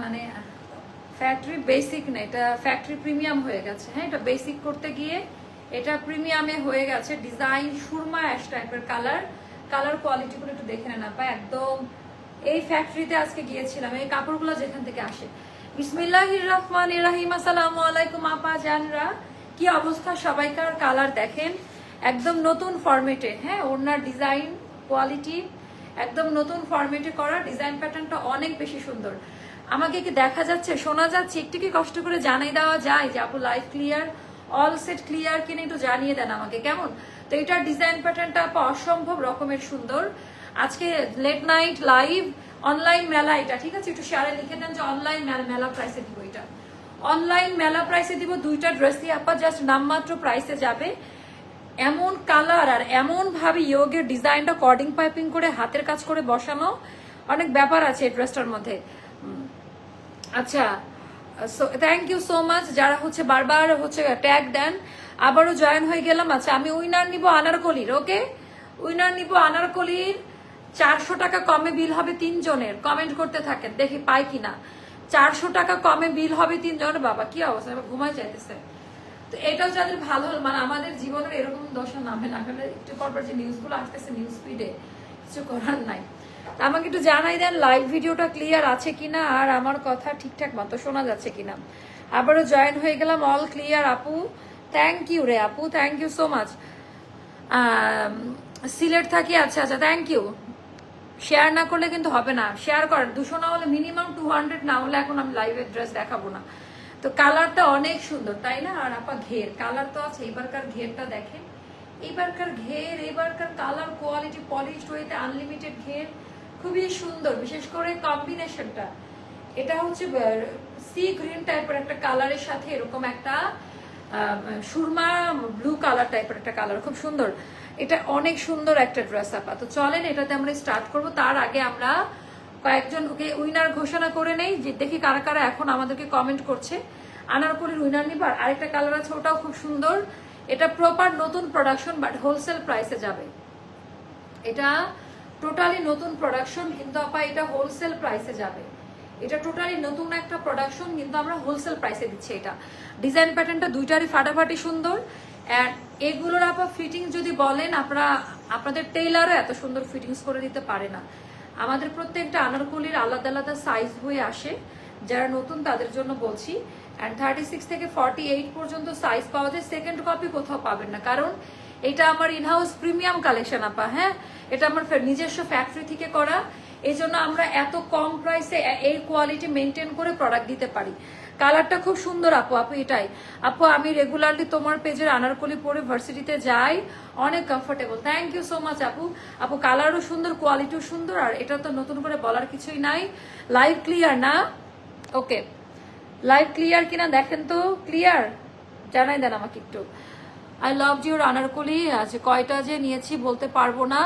মানে factory basic না, এটা ফ্যাক্টরি প্রিমিয়াম হয়ে গেছে। হ্যাঁ এটা বেসিক করতে গিয়ে এটা প্রিমিয়ামে হয়ে গেছে। ডিজাইন সুরমা অ্যাশ টাইপের কালার কালার কোয়ালিটিগুলো একটু দেখে নেন আপা, একদম এই ফ্যাক্টরিতে আজকে গিয়েছিলাম, এই কাপড়গুলো যেখান থেকে আসে। বিসমিল্লাহির রহমান রাহিম, আসসালামু আলাইকুম আপা, জানরা। কি অবস্থা সবাইকার? কালার দেখেন, একদম নতুন ফরম্যাটে হ্যাঁ ওনার ডিজাইন কোয়ালিটি একদম নতুন ফরম্যাটে করা। ডিজাইন প্যাটার্নটা অনেক বেশি সুন্দর। আমাকে কি দেখা যাচ্ছে, শোনা যাচ্ছে? একটু কি কষ্ট করে জানাই দেওয়া যায় যে, আপু live clear all set clear কিনে একটু জানিয়ে দেন আমাকে, কেমন? তো এটার ডিজাইন প্যাটার্নটা আপা অসম্ভব রকমের সুন্দর। আজকে লেট নাইট লাইভ অনলাইন মেলা এটা, ঠিক আছে? একটু শেয়ারে লিখে দেন যে অনলাইন মেলা প্রাইসে দিব এটা। অনলাইন মেলা প্রাইসে দিব দুইটা ড্রেসই আপা জাস্ট নামমাত্র প্রাইসে যাবে। এমন কালার আর এমন ভাবে ইয়োগের ডিজাইনটা কর্ডিং পাইপিং করে, হাতের কাজ করে বসানো। অনেক ব্যাপার আছে এই ড্রেসটার মধ্যে। আচ্ছা থ্যাংক ইউ সো মাচ যারা হচ্ছে বারবার হচ্ছে ট্যাগ দেন, আবারও জয়েন হয়ে গেলাম। আচ্ছা আমি উইনার নিব আনারকলির ওকে উইনার নিব আনারকলির, চারশো টাকা কমে বিল হবে তিনজনের। কমেন্ট করতে থাকেন, দেখি পাই কিনা। চারশো টাকা কমে বিল হবে তিনজনের বাবা, কি অবস্থা ঘুমাই যাইতেছে। তো এটাও যাদের ভালো মানে আমাদের জীবনের এরকম দশা নামে না একটু পরপর যে নিউজগুলো আসতেছে নিউজ ফিডে কিছু করার নাই। আমাকে একটু জানাই দেন লাইভ ভিডিওটা ক্লিয়ার আছে কিনা আর আমার কথা ঠিকঠাক মতো শোনা যাচ্ছে কিনা। আবারও জয়েন হয়ে গেলাম অল ক্লিয়ার আপু। থ্যাংক ইউ রে আপু thank you so much Sylhet থাকি আচ্ছা আচ্ছা থ্যাংক ইউ শেয়ার না করলে কিন্তু হবে না। শেয়ার করেন দুশো না হলে মিনিমাম টু হান্ড্রেড না হলে এখন আমি লাইভ ড্রেস দেখাবো না। তো কালারটা অনেক সুন্দর, তাই না? আর আপা ঘের কালার তো আছে, এবারকার ঘেরটা দেখেন। এবারকার ঘের, এবারকার কালার কোয়ালিটি পলিশড ওয়েতে আনলিমিটেড ঘের। খুবই সুন্দর, বিশেষ করে কম্বিনেশনটা এটা হচ্ছে সি গ্রিন টাইপের একটা কালারের সাথে এরকম একটা সুরমা ব্লু কালার টাইপের একটা কালার খুব সুন্দর। এটা অনেক সুন্দর একটা ড্রেস আপা। তো চলেন, এটাতে আমরা স্টার্ট করব। তার আগে আমরা কয়েকজন, ওকে উইনার ঘোষণা করে নেই, যে দেখি কারা কারা এখন আমাদেরকে কমেন্ট করছে। আনারকলির উইনার নিবার আরেকটা কালার আছে, ওটাও খুব সুন্দর। এটা প্রপার নতুন প্রোডাকশন বাট হোলসেল প্রাইসে যাবে। এটা টোটালি নতুন প্রোডাকশন কিন্তু আপা এটা হোলসেল প্রাইসে যাবে। এটা টোটালি নতুন একটা প্রোডাকশন কিন্তু আমরা হোলসেল প্রাইসে দিচ্ছি এটা। ডিজাইন প্যাটার্নটা দুইটারই ফাটাফাটি সুন্দর। অ্যান্ড এগুলোর আপা ফিটিং যদি বলেন, আপনারা, আপনাদের টেইলারও এত সুন্দর ফিটিংস করে দিতে পারে না। আমাদের প্রত্যেকটা আনারকলির আলাদা আলাদা সাইজ হয়ে আসে। যারা নতুন, তাদের জন্য বলছি। অ্যান্ড থার্টি সিক্স থেকে ফর্টি এইট পর্যন্ত সাইজ পাওয়া যায়। সেকেন্ড কপি কোথাও পাবেন না। কারণ এটা আমার ইনহাউস প্রিমিয়াম কালেকশন আপা হ্যাঁ? এটা আমার নিজস্ব ফ্যাক্টরি থেকে করা। এই জন্য আমরা এত কম প্রাইসে এই কোয়ালিটি মেনটেন করে প্রোডাক্ট দিতে পারি। কালারটা খুব সুন্দর, আপু আপু, এটাই। আপু, আমি রেগুলারলি তোমার পেজের আনারকলি পরে ভার্সিটিতে যাই। অনেক comfortable thank you so much আপু। আপু কালারও সুন্দর কোয়ালিটিও সুন্দর, আর এটা তো নতুন করে বলার কিছুই নাই। লাইভ ক্লিয়ার না? ওকে লাইভ ক্লিয়ার কিনা দেখেন তো? ক্লিয়ার জানাই দেন আমাকে একটু। আই লাভ ইউর আনারকলি আছে কয়টা যে নিয়েছি বলতে পারব না।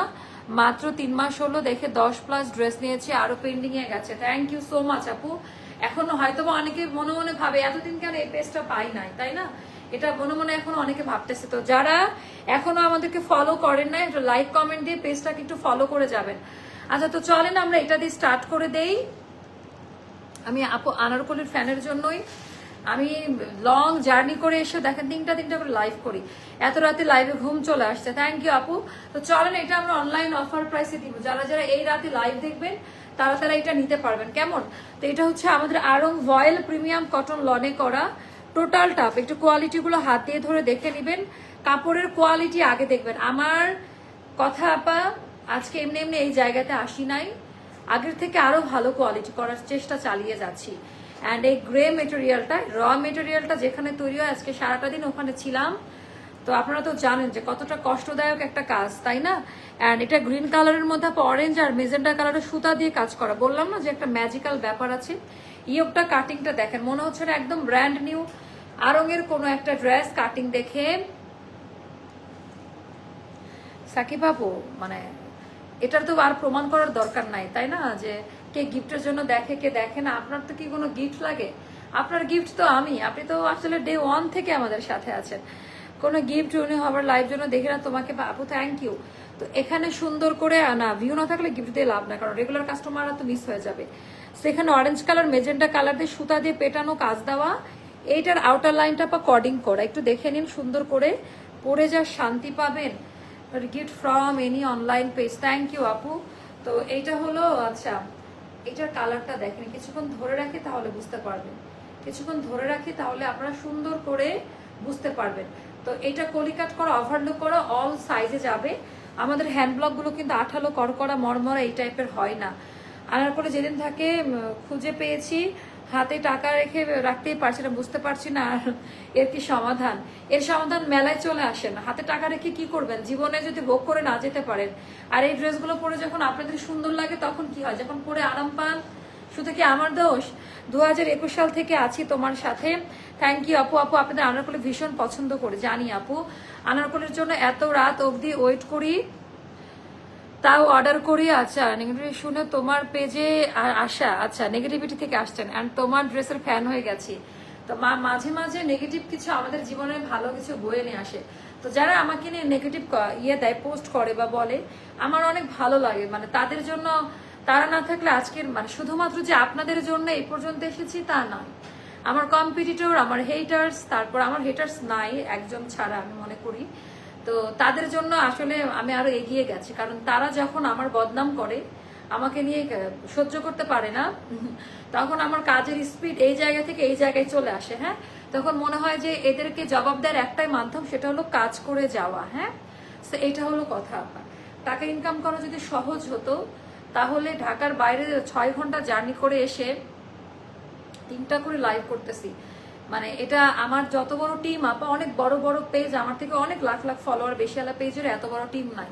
মাত্র তিন মাস হলো, দেখে দশ প্লাস ড্রেস নিয়েছি, আরও পেন্ডিং এ গেছে। থ্যাংক ইউ সো মাচ আপু। এখনও হয়তো অনেকে মনে মনে ভাবে, এতদিন কেন এই পেজটা পাই নাই, তাই না? এটা মনে মনে এখন অনেকে ভাবতেছে। তো যারা এখনও আমাদেরকে ফলো করেন না একটু লাইক কমেন্ট দিয়ে পেজটাকে একটু ফলো করে যাবেন। আচ্ছা তো চলেন আমরা এটা দিয়ে স্টার্ট করে দেই। আমি আপু, আনারকলির ফ্যানের জন্যই আমি লং জার্নি করে এসে দেখেন তিনটা তিনটা করে লাইভ করি। এত রাতে লাইভে ঘুম চলে আসছে। থ্যাংক ইউ আপু। তো চলেন, এটা আমরা অনলাইন অফার প্রাইসে দিব। যারা যারা এই রাতে লাইভ দেখবেন, তারা তারা এটা নিতে পারবেন। কেমন? তো এটা হচ্ছে আমাদের আরং ভয়েল প্রিমিয়াম কটন লনে করা টোটাল টাপ একটু কোয়ালিটিগুলো হাত দিয়ে ধরে দেখে নেবেন। কাপড়ের কোয়ালিটি আগে দেখবেন। আমার কথা, আপা, আজকে এমনি এমনি এই জায়গাতে আসি নাই। আগের থেকে আরও ভালো কোয়ালিটি করার চেষ্টা চালিয়ে যাচ্ছি। অ্যান্ড এই গ্রে মেটেরিয়ালটা র মেটেরিয়ালটা যেখানে তৈরি হয়, আজকে সারাটা দিন ওখানে ছিলাম। তো আপনারা তো জানেন যে কতটা কষ্টদায়ক একটা কাজ, তাই না? অ্যান্ড এটা গ্রিন কালারের মধ্যে অরেঞ্জ আর মেজেন্টা কালারের সুতা দিয়ে কাজ করা। বললাম না যে একটা ম্যাজিক্যাল ব্যাপার আছে? ইয়োগটা কাটিংটা দেখেন, মনে হচ্ছে না একদম ব্র্যান্ড নিউ আরঙের কোনো একটা ড্রেস কাটিং দেখে সাকিব বাবু মানে এটার তো আর প্রমাণ করার দরকার নাই, তাই না? যে কে গিফটের জন্য দেখে, কে দেখে না, আপনার তো কি কোনো গিফট লাগে? আপনার গিফট তো আমি, আপনি তো আসলে ডে ওয়ান থেকে আমাদের সাথে আছেন। কোনো গিফট উনি হবার লাইভ জন্য দেখে না তোমাকে আপু থ্যাংক ইউ তো এখানে সুন্দর করে না ভিউ না থাকলে গিফট দিয়ে লাভ না কারণ রেগুলার কাস্টমাররা তো মিস হয়ে যাবে। সেখানে অরেঞ্জ কালার মেজেন্টা কালার দিয়ে, সুতা দিয়ে পেটানো, কাজ দেওয়া, এইটার আউটার লাইনটা বা কর্ডিং করা। একটু দেখে নিন, সুন্দর করে। পরে যা শান্তি পাবেন gift from any online page thank you আপু তো এইটা হলো আচ্ছা এটার কালারটা দেখেন। কিছুক্ষণ ধরে রাখি তাহলে বুঝতে পারবেন। কিছুক্ষণ ধরে রাখি তাহলে আপনারা সুন্দর করে বুঝতে পারবেন। তো এটা কলিকাট করা ওভারলুক করা অল সাইজে যাবে। আমাদের হ্যান্ড ব্লকগুলো কিন্তু আঠালো করকরা মরমরা এই টাইপের হয় না। আনার পরে যেদিন থাকে খুঁজে পেয়েছি হাতে টাকা রেখে রাখতেই পারছি না, বুঝতে পারছি না আর এর কি সমাধান। এর সমাধান মেলায় চলে আসে না হাতে টাকা রেখে কি করবেন? জীবনে যদি ভোগ করে না যেতে পারেন। আর এই ড্রেসগুলো পরে যখন আপনাদের সুন্দর লাগে, তখন কি হয়? যখন পরে আরাম পান? শুধু কি আমার দোষ? দু হাজার একুশ সাল থেকে আছি তোমার সাথে। থ্যাংক ইউ আপু। আপু, আপনাদের আনারকলি ভীষণ পছন্দ করে। জানি আপু, আনারকলির জন্য এত রাত অবধি ওয়েট করি। তাও অর্ডার করি আচ্ছা নেগেটিভ শুনে তোমার পেজে আসা আচ্ছা নেগেটিভিটি থেকে আসছেন অ্যান্ড তোমার ড্রেসের ফ্যান হয়ে গেছি। তো মা মাঝে মাঝে নেগেটিভ কিছু আমাদের জীবনে ভালো কিছু বয়ে নিয়ে আসে। তো যারা আমাকে নিয়ে নেগেটিভ ইয়ে দেয় পোস্ট করে বা বলে, আমার অনেক ভালো লাগে। মানে তাদের জন্য, তারা না থাকলে আজকের মানে শুধুমাত্র যে আপনাদের জন্য এই পর্যন্ত এসেছি, তা নয়। আমার কম্পিটিটর আমার হেটার্স তারপর আমার হেটার্স নাই, একজন ছাড়া আমি মনে করি। তো তাদের জন্য আসলে আমি আরও এগিয়ে গেছি। কারণ তারা যখন আমার বদনাম করে, আমাকে নিয়ে সহ্য করতে পারে না, তখন আমার কাজের স্পিড এই জায়গা থেকে এই জায়গায় চলে আসে হ্যাঁ? তখন মনে হয় যে এদেরকে জবাব দেওয়ার একটাই মাধ্যম সেটা হলো কাজ করে যাওয়া হ্যাঁ? এটা হলো কথা টাকা ইনকাম করা যদি সহজ হতো, তাহলে ঢাকার বাইরে ছয় ঘণ্টা জার্নি করে এসে তিনটা করে লাইভ করতেছি। মানে এটা আমার যত বড় টিম আপা, অনেক বড় বড় পেজ আমার থেকে অনেক লাখ লাখ ফলোয়ার বেশি আলা পেজের এত বড় টিম নাই।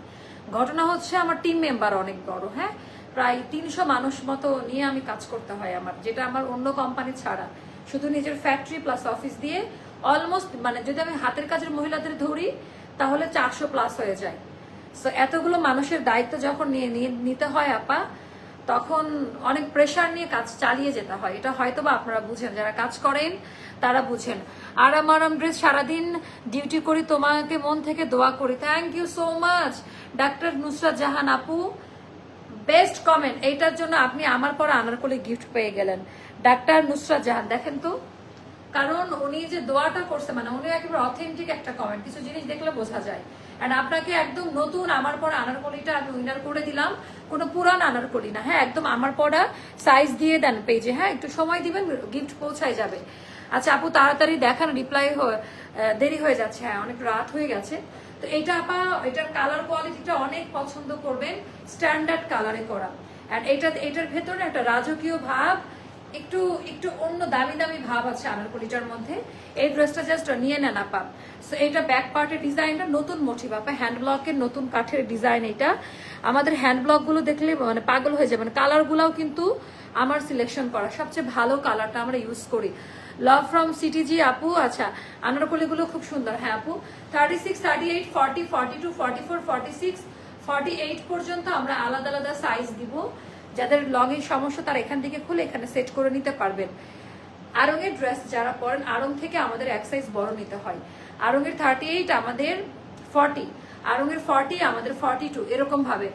ঘটনা হচ্ছে আমার টিম মেম্বার অনেক বড় হ্যাঁ? প্রায় তিনশো মানুষ মতো নিয়ে আমি কাজ করতে হয় আমার, যেটা আমার অন্য কোম্পানি ছাড়া। শুধু নিজের ফ্যাক্টরি প্লাস অফিস দিয়ে অলমোস্ট মানে যদি আমি হাতের কাজের মহিলাদের ধরি, তাহলে চারশো প্লাস হয়ে যায়। সো এতগুলো মানুষের দায়িত্ব যখন নিয়ে- নিতে হয়, আপা তখন অনেক প্রেশার নিয়ে কাজ চালিয়ে যেতে হয়। এটা হয়তো বা আপনারা বুঝেন, যারা কাজ করেন, তারা বুঝেন। আর আমার ড্রেস সারাদিন ডিউটি করি, তোমাকে মন থেকে দোয়া করি। Thank you so much doctor Nusrat Jahan আপু। বেস্ট কমেন্ট এইটার জন্য আপনি আমার পর আনারকলি গিফট পেয়ে গেলেন। ডাক্তার নুসরাত জাহান, দেখেন তো। কারণ উনি যে দোয়াটা করছে মানে উনি একেবারে অথেন্টিক একটা কমেন্ট কিছু জিনিস দেখলে বোঝা যায়। এন্ড আপনাকে একদম নতুন আমার পর আনারকলিটা আমি উইনার করে দিলাম। কোনো পুরান আনারকলি না হ্যাঁ একদম আমার পড়া সাইজ দিয়ে দেন পেজে হ্যাঁ একটু সময় দিবেন গিফট পৌঁছায় যাবে। আচ্ছা আপু, তাড়াতাড়ি দেখান রিপ্লাই দেরি হয়ে যাচ্ছে হ্যাঁ অনেক রাত হয়ে গেছে। তো এটা আপা, এটার কালার কোয়ালিটিটা অনেক পছন্দ করবেন স্ট্যান্ডার্ড কালারে করা। আর এটা, এটার ভেতরে একটা রাজকীয় ভাব একটু একটু অন্য দামি দামি ভাব আছে আনারকলিটার মধ্যে। এই ড্রেসটা জাস্ট নিয়ে নেন আপা। সো এটা ব্যাক পার্টের ডিজাইনটা নতুন মোটিভ আপা। হ্যান্ড ব্লকের নতুন কাঠের ডিজাইন এটা আমাদের হ্যান্ড ব্লকগুলো দেখলে মানে পাগল হয়ে যাবে। কালার গুলাও কিন্তু আমার সিলেকশন করা। সবচেয়ে ভালো কালারটা আমরা ইউজ করি। লাভ ফ্রম সিটিজি আপু আচ্ছা আনারকলিগুলো খুব সুন্দর। হ্যাঁ আপু। Thirty six thirty eight forty forty two forty four forty six forty eight পর্যন্ত আমরা আলাদা আলাদা সাইজ দিব। যাদের লং এর সমস্যা তারা এখান থেকে খুলে এখানে সেট করে নিতে পারবেন। আরঙের ড্রেস যারা পরেন, আরং থেকে আমাদের এক সাইজ বড় নিতে হয়। আরঙের থার্টি এইট আমাদের ফর্টি আরঙের ফর্টি আমাদের ফর্টি টু এরকম ভাবে।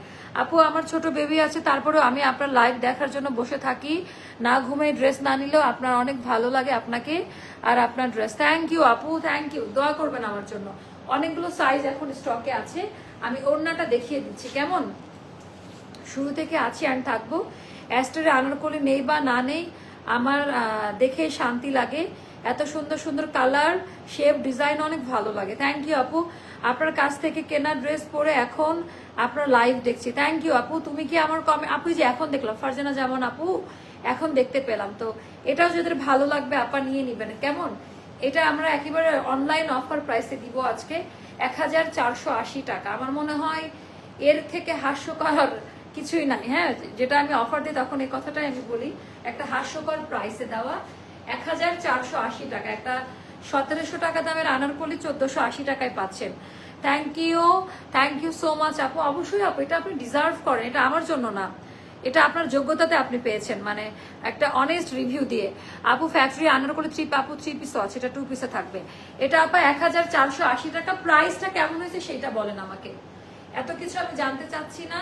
আপু, আমার ছোট বেবি আছে, তারপরেও আমি আপনার লাইভ দেখার জন্য বসে থাকি। না ঘুমাই ড্রেস না নিলেও আপনার অনেক ভালো লাগে আপনাকে। আর আপনার ড্রেস থ্যাংক ইউ আপু থ্যাংক ইউ দোয়া করবেন আমার জন্য। অনেকগুলো সাইজ এখন স্টকে আছে। আমি ওড়নাটা দেখিয়ে দিচ্ছি, কেমন? শুরু থেকে আছি আমি থাকব। অ্যাস্টারে আনারকলি নেই বা না নেই, আমার দেখে শান্তি লাগে। এত সুন্দর সুন্দর কালার শেপ ডিজাইন অনেক ভালো লাগে। থ্যাংক ইউ আপু। আপনার কাছ থেকে কেনা ড্রেস পরে এখন আপনার লাইভ দেখছি। থ্যাংক ইউ আপু। তুমি কি আমার কমে, আপু যে এখন দেখলাম, ফারজানা যেমন আপু, এখন দেখতে পেলাম। তো এটাও যাদের ভালো লাগবে, আপা নিয়ে নিবেন। কেমন? এটা আমরা একেবারে অনলাইন অফার প্রাইসে দিব আজকে। এক হাজার চারশো আশি টাকা। আমার মনে হয় এর থেকে হাস্যকর কিছুই নাই। হ্যাঁ যেটা আমি অফার দিই তখন এই কথাটাই আমি বলি। একটা হাস্যকর প্রাইসে দেওয়া এক হাজার চারশো আশি টাকা। একটা সতেরোশো টাকা দামের আনারকলি চোদ্দশো আশি টাকায় পাচ্ছেন। Thank you thank you so much আপু। অবশ্যই আপু, এটা আপনি ডিজার্ভ করেন, এটা আমার জন্য না। এটা আপনার যোগ্যতাতে আপনি পেয়েছেন মানে একটা অনেস্ট রিভিউ দিয়ে। আপু ফ্যাক্টরি আনার আনারকলি থ্রি আপু থ্রি পিসও আছে এটা টু পিসে থাকবে। এটা আপা এক হাজার চারশো আশি টাকা। প্রাইসটা কেমন হয়েছে সেটা বলেন আমাকে। এত কিছু আমি জানতে চাচ্ছি না।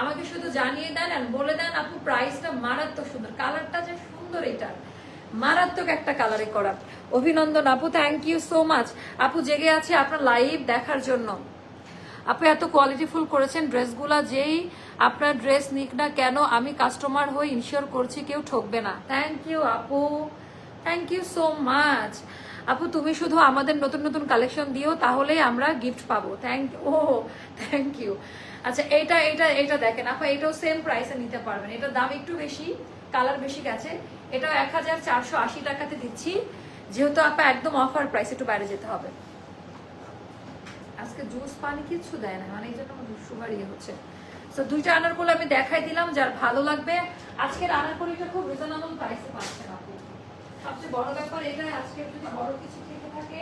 আমাকে শুধু জানিয়ে দেন আর বলে দেন, আপু প্রাইসটা মারাত্মক সুন্দর। কালারটা যে সুন্দর এটা। মারাত্মক একটা কালারে করা। অভিনন্দন, আপু থ্যাংক ইউ সো মাচ আপু, জেগে আছে আপনার লাইভ দেখার জন্য। আপু, এত কোয়ালিটিফুল করেছেন ড্রেসগুলা যেই আপনার ড্রেস নিক না কেন, আমি কাস্টমার হয়ে ইনশিওর করছি কেউ ঠকবে না। থ্যাংক ইউ আপু। থ্যাংক ইউ সো মাচ আপু, তুমি শুধু আমাদের নতুন নতুন কালেকশন দিও, তাহলেই আমরা গিফট পাবো। থ্যাংক ও থ্যাংক ইউ আচ্ছা এটা এটা এটা দেখেন, আপা, এটাও সেম প্রাইসে নিতে পারবেন। এটার দাম একটু বেশি কালার বেশি গেছে। এটাও এক হাজার চারশো আশি টাকাতে দিচ্ছি। যেহেতু আপা, একদম অফার প্রাইস একটু বাইরে যেতে হবে। আজকে জুস পানি কিচ্ছু দেয় না মানে এই জন্য সুগার ইয়ে হচ্ছে। তো দুইটা আনারকলি আমি দেখাই দিলাম, যার ভালো লাগবে। আজকের আনারকলিটা খুব রিজনেবল প্রাইসে পাচ্ছেন আপু সবচেয়ে বড় ব্যাপার এটাই আজকের যদি বড় কিছু থেকে থাকে,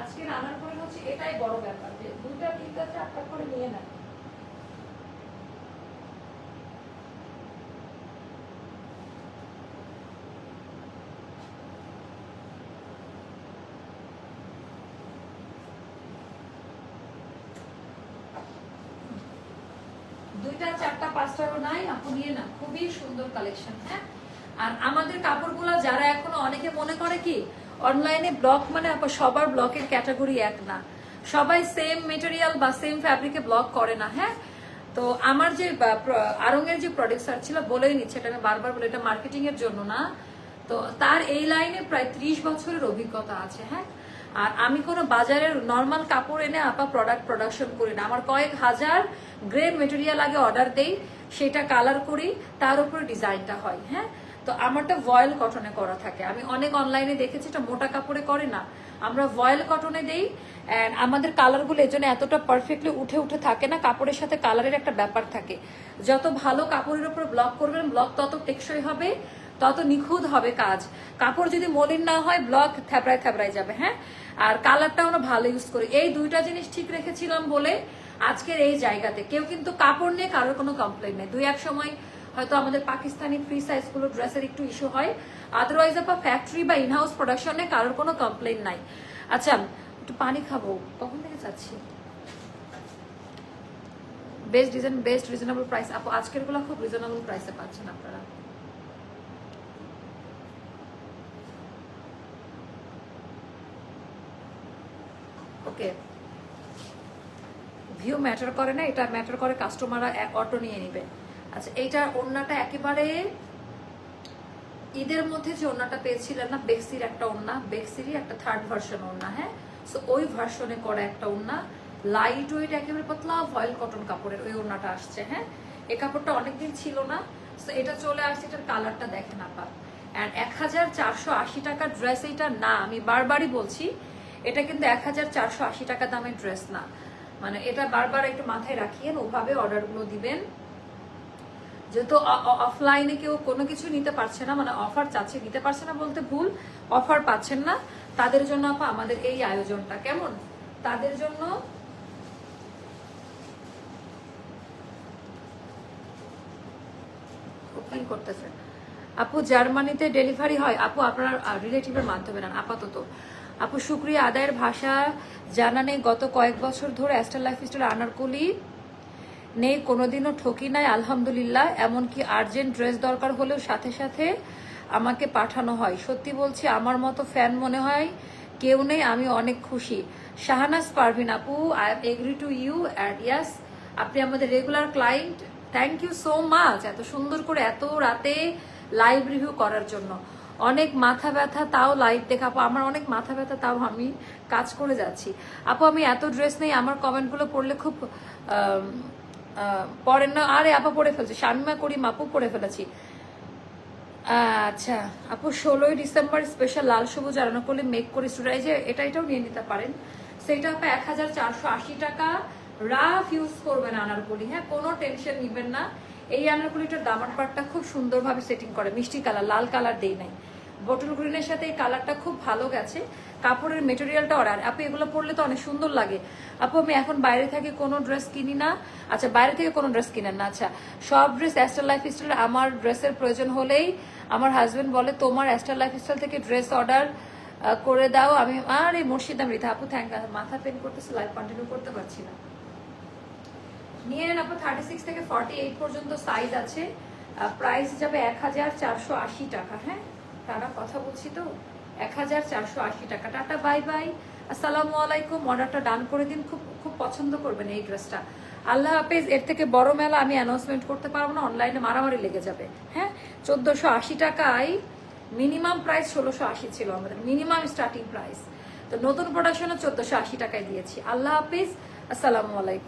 আজকের আনারকলি হচ্ছে এটাই বড় ব্যাপার। যে দুইটা তিনটা চারটা করে নিয়ে নেন। দুইটা চারটা পাঁচটা নাই, আপু নিয়ে না, খুবই সুন্দর কালেকশন হ্যাঁ? আর আমাদের কাপড়গুলো যারা এখনও অনেকে মনে করে কি অনলাইনে ব্লক মানে আপা সবার ব্লকের ক্যাটাগরি এক না। সবাই সেম মেটেরিয়াল বা সেম ফ্যাব্রিকে ব্লক করে না হ্যাঁ? তো আমার যে আরঙের যে প্রডিউসার ছিল, বলেই নিচ্ছে, এটা আমি বারবার বলে, এটা মার্কেটিং এর জন্য না। তো তার এই লাইনে প্রায় ত্রিশ বছরের অভিজ্ঞতা আছে হ্যাঁ? আর আমি কোনো বাজারের নর্মাল কাপড় এনে আপা প্রোডাক্ট প্রোডাকশন করি না। আমার কয়েক হাজার গ্রেড মেটেরিয়াল আগে অর্ডার দেই, সেটা কালার করি, তার উপরে ডিজাইনটা হয় হ্যাঁ? তো আমারটা ভয়েল কটনে করা থাকে। আমি অনেক অনলাইনে দেখেছি, এটা মোটা কাপড়ে করে না। আমরা ভয়েল কটনে দেই অ্যান্ড আমাদের কালারগুলো এই জন্য এতটা পারফেক্টলি উঠে উঠে থাকে না, কাপড়ের সাথে কালারের একটা ব্যাপার থাকে। যত ভালো কাপড়ের উপর ব্লক করবেন ব্লক তত টেকসই হবে। তত নিখুঁত হবে কাজ। কাপড় যদি মলিন না হয় ব্লক থ্যাবড়ায় থ্যাবড়ায় যাবে হ্যাঁ? আর কালারটা আমরা ভালো ইউজ করি। এই দুইটা জিনিস ঠিক রেখেছিলাম বলে আজকের এই জায়গাতে। কেউ কিন্তু কাপড় নিয়ে কারোর কোনো কমপ্লেন নেই। দুই এক সময় হয়তো আমাদের পাকিস্তানি ফ্রি সাইজগুলো ড্রেসের একটু ইস্যু হয়। আদারওয়াইজ আপা ফ্যাক্টরি বা ইনহাউস প্রোডাকশনে কারোর কোনো কমপ্লেন নাই। আচ্ছা একটু পানি খাব। কখন থেকে যাচ্ছি? Best design best reasonable price আপু আজকেরগুলো খুব রিজনেবল প্রাইসে পাচ্ছেন আপনারা। ওকে। ভিউ ম্যাটার করে না, এটা ম্যাটার করে কাস্টমাররা অটো নিয়ে নিবে। আচ্ছা এইটার ওড়নাটা একেবারে ঈদের মধ্যে যে ওড়নাটা পেয়েছিলেন না বেক্সির একটা ওড়না বেক্সিরই একটা থার্ড ভার্সন ওড়না হ্যাঁ? সো ওই ভার্সনে করা একটা ওড়না। লাইট ওয়েট একেবারে পাতলা ভয়েল কটন কাপড়ের ওই ওড়নাটা আসছে হ্যাঁ? এই কাপড়টা অনেকদিন ছিল না। তো এটা চলে আসছে, এটার কালারটা দেখেন আপা। অ্যান্ড এক হাজার চারশো আশি টাকার ড্রেস এইটা না, আমি বারবারই বলছি এটা কিন্তু এক হাজার চারশো আশি টাকা দামের ড্রেস না। মানে এটা বারবার একটু মাথায় রাখিয়েন ওভাবে অর্ডারগুলো দিবেন। যেহেতু অফলাইনে কেউ কোনো কিছু নিতে পারছে না মানে অফার চাচ্ছে, নিতে পারছে না বলতে ভুল অফার পাচ্ছেন না। তাদের জন্য আপা, আমাদের এই আয়োজনটা কেমন? তাদের জন্য আপু, জার্মানিতে ডেলিভারি হয়। আপু, আপনার রিলেটিভের মাধ্যমে না আপাতত। আপু, শুক্রিয়া। আদায়ের ভাষা জানা নেই। গত কয়েক বছর ধরে অ্যাস্টার লাইফ স্টাইল আনারকলি নেই, কোনোদিনও ঠকি নাই, আলহামদুলিল্লাহ। এমনকি আর্জেন্ট ড্রেস দরকার হলেও সাথে সাথে আমাকে পাঠানো হয়। সত্যি বলছি, আমার মতো ফ্যান মনে হয় কেউ নেই, আমি অনেক খুশি। শাহানাজ পারভিন আপু I agree to you and yes আপনি আমাদের regular client thank you so much এত সুন্দর করে এত রাতে লাইভ রিভিউ করার জন্য। অনেক মাথা ব্যথা, তাও লাইভ দেখা। আপু, আমার অনেক মাথা ব্যথা, তাও আমি কাজ করে যাচ্ছি। আপু, আমি এত ড্রেস নেই, আমার কমেন্টগুলো পড়লে খুব পড়েন না। আরে, আপা, পড়ে ফেলছি। শামিমা, করিম, আপু, পড়ে ফেলেছি। আচ্ছা আপু, ষোলোই ডিসেম্বর স্পেশাল লাল সবুজ রান্না করলে মেক করে স্টুডেন্ট যে, এটা, এটাও নিয়ে নিতে পারেন। সেটা আপা এক হাজার চারশো আশি টাকা। রাফ ইউজ করবেন আনারকলি। হ্যাঁ কোনো টেনশন নিবেন না। এই আনারকলিটার দামার পাটটা খুব সুন্দরভাবে সেটিং করে। মিষ্টি কালার লাল কালার দেই নাই। বটল গ্রিনের সাথে এই কালারটা খুব ভালো গেছে। কাপড়ের মেটেরিয়ালটা অর্ডার আপু এগুলো পরলে তো অনেক সুন্দর লাগে। আপু, আমি এখন বাইরে থেকে কোনো ড্রেস কিনি না। আচ্ছা বাইরে থেকে কোনো ড্রেস কিনেন না। আচ্ছা সব ড্রেস অ্যাস্টার লাইফ স্টাইল আমার ড্রেসের প্রয়োজন হলেই আমার হাজবেন্ড বলে, তোমার অ্যাস্টার লাইফ স্টাইল থেকে ড্রেস অর্ডার করে দাও। আমি, আর এই মুর্শিদাম রিথা আপু থ্যাংক মাথা পেন করতেছে লাইফ কন্টিনিউ করতে পারছি না। নিয়ে নেন আপনার থার্টি সিক্স থেকে ফর্টি এইট পর্যন্ত সাইজ আছে। প্রাইস যাবে এক হাজার চারশো আশি টাকা হ্যাঁ? টাটা কথা বলছি তো? এক হাজার চারশো আশি টাকা। Tata, bye bye. আসসালামু আলাইকুম। অর্ডারটা ডান করে দিন। খুব খুব পছন্দ করবেন এই ড্রেসটা। আল্লাহ হাফেজ, এর থেকে বড় মেলা আমি অ্যানাউন্সমেন্ট করতে পারব না অনলাইনে মারামারি লেগে যাবে। হ্যাঁ? চোদ্দোশো আশি টাকায় মিনিমাম প্রাইস ষোলোশো আশি ছিল আমাদের। মিনিমাম স্টার্টিং প্রাইস তো নতুন প্রোডাকশনও চোদ্দোশো আশি টাকায় দিয়েছি। আল্লাহ হাফিজ, আসসালামু আলাইকুম।